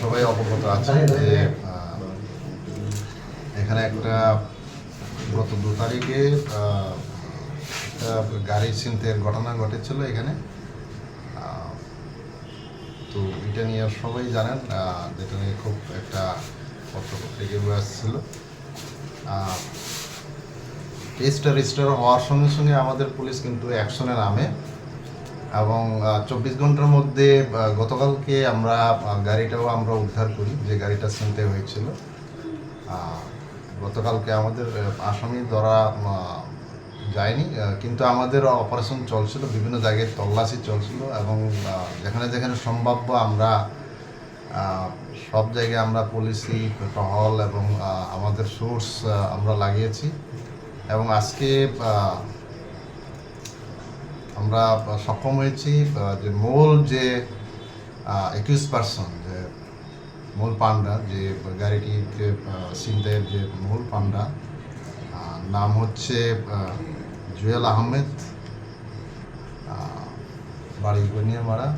সবাই অবগত আছে এখানে একটা গত দু তারিখে একটা গাড়ি ছিনতের ঘটনা ঘটেছিল এখানে। তো এটা নিয়ে সবাই জানেন যেটা নিয়ে খুব একটা পত্রপত্রিকা আসছিল। কেসটা রেজিস্টার হওয়ার সঙ্গে সঙ্গে আমাদের পুলিশ কিন্তু অ্যাকশনে নামে। এবং চব্বিশ ঘণ্টার মধ্যে গতকালকে আমরা গাড়িটাও আমরা উদ্ধার করি, যে গাড়িটা ছিনতে হয়েছিল। গতকালকে আমাদের আসামি ধরা যায়নি কিন্তু আমাদের অপারেশন চলছিল, বিভিন্ন জায়গায় তল্লাশি চলছিল এবং যেখানে যেখানে সম্ভাব্য আমরা সব জায়গায় আমরা পুলিশি টহল এবং আমাদের সোর্স আমরা লাগিয়েছি। এবং আজকে আমরা সক্ষম হয়েছি যে মূল যে একুশ পার্সন যে মূল পান্ডা যে গাড়িটিকে সিন্দের যে মূল পান্ডা নাম হচ্ছে জুয়েল আহমেদ বাড়ি বাড়ি গনিয়ামারা।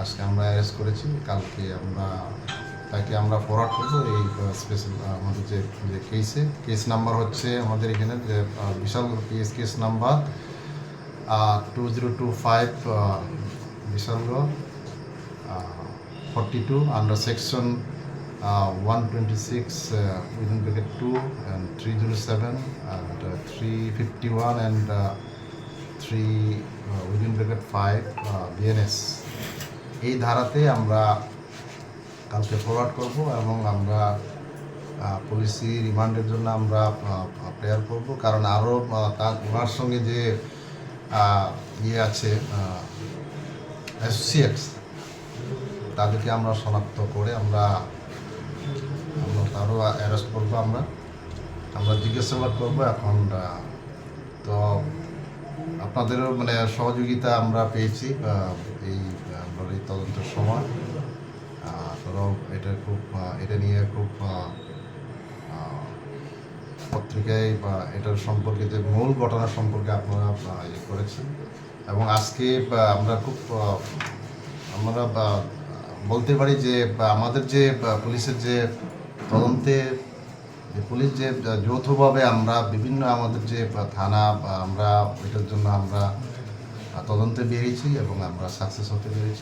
আজকে আমরা অ্যারেস্ট করেছি, কালকে আমরা, তাকে আমরা ফরওয়ার্ড করব এই স্পেশাল আমাদের যে কেসে কেস নাম্বার হচ্ছে আমাদের এখানে, যে বিশাল case case number two zero two five বিশালগ forty two under section one twenty six within bracket two and three zero seven and three fifty one and three within bracket five BNS এই ধারাতে আমরা কালকে forward করব এবং আমরা পুলিশি রিমান্ডের জন্য আমরা প্রেয়ার করব। কারণ আরও তার, ওনার সঙ্গে যে ইয়ে আছে অ্যাসোসিয়েটস তাদেরকে আমরা শনাক্ত করে আমরা আমরা তারও অ্যারেস্ট করব আমরা। আমরা জিজ্ঞাসাবাদ করব এখন তো আপনাদেরও মানে সহযোগিতা আমরা পেয়েছি এই আমরা এই তদন্তের সময়। আহ, তারাও এটা খুব এটা নিয়ে খুব পত্রিকায় বা এটার সম্পর্কে যে মূল ঘটনা সম্পর্কে আপনারা ইয়ে করেছেন। এবং আজকে আমরা খুব আমরা বলতে পারি যে আমাদের যে পুলিশের যে তদন্তে, যে পুলিশ যে যৌথভাবে আমরা বিভিন্ন আমাদের যে থানা আমরা, এটার জন্য আমরা তদন্তে বেরিয়েছি এবং আমরা সাকসেস হতে পেরেছি।